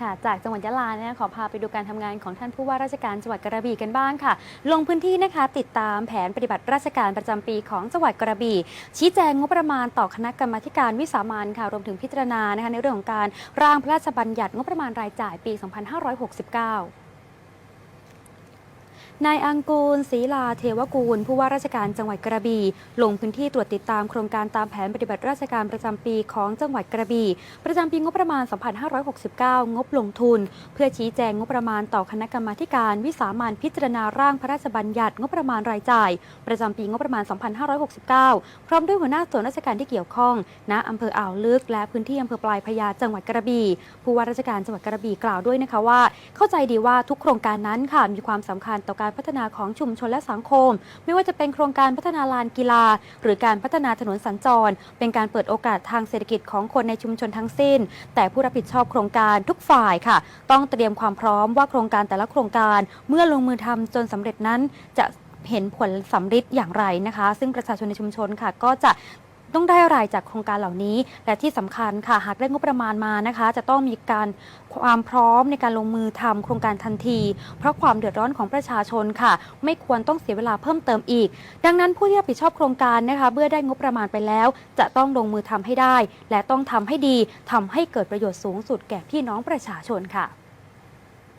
ค่ะจากจังหวัดยะลาเนี่ยขอพาไปดูการทำงานของท่านผู้ว่าราชการจังหวัดกระบี่กันบ้างค่ะ ลงพื้นที่นะคะติดตามแผนปฏิบัติราชการประจำปีของจังหวัดกระบี่ ชี้แจงงบประมาณต่อคณะกรรมาธิการวิสามันค่ะรวมถึงพิจารณานะคะในเรื่องของการร่างพระราชบัญญัติงบประมาณรายจ่ายปี 2569 นายอังกูลศรีลาเทวกูล ผู้ว่าราชการจังหวัดกระบี่ลงพื้นที่ตรวจติดตามโครงการตามแผนปฏิบัติราชการประจำปีของจังหวัดกระบี่ประจำปีงบประมาณ 2569 งบลงทุน เพื่อชี้แจงงบประมาณต่อคณะกรรมาการวิสามันพิจารณาร่างพระราชบัญญัติงบประมาณรายจ่าย ประจำปีงบประมาณ 2569 พร้อมด้วยหัวหน้าส่วนราชการที่เกี่ยวข้อง ณอำเภออ่าวลึก และพื้นที่อำเภอปลายพระยาจังหวัดกระบี่ผู้ว่าราชการจังหวัดกระบี่กล่าวด้วยนะคะว่า เข้าใจดีว่าทุกโครงการนั้นค่ะมีความสำคัญต่อการพัฒนาของชุมชนและสังคม ไม่ว่าจะเป็นโครงการพัฒนาลานกีฬา หรือการพัฒนาถนนสัญจร เป็นการเปิดโอกาสทางเศรษฐกิจของคนในชุมชนทั้งสิ้น แต่ผู้รับผิดชอบโครงการทุกฝ่ายค่ะ ต้องเตรียมความพร้อมว่าโครงการแต่ละโครงการเมื่อลงมือทำจนสำเร็จนั้นจะเห็นผลสำฤทธิ์อย่างไรนะคะ ซึ่งประชาชนในชุมชนค่ะ ก็จะ ต้องได้อะไรจากโครงการเหล่านี้ และที่สำคัญค่ะหากได้งบประมาณมานะคะ จะต้องมีการความพร้อมในการลงมือทำโครงการทันที เพราะความเดือดร้อนของประชาชนค่ะ ไม่ควรต้องเสียเวลาเพิ่มเติมอีก ดังนั้นผู้ที่รับผิดชอบโครงการนะคะเมื่อได้งบประมาณไปแล้ว จะต้องลงมือทำให้ได้ และต้องทำให้ดีทำให้เกิดประโยชน์สูงสุดแก่พี่น้องประชาชนค่ะ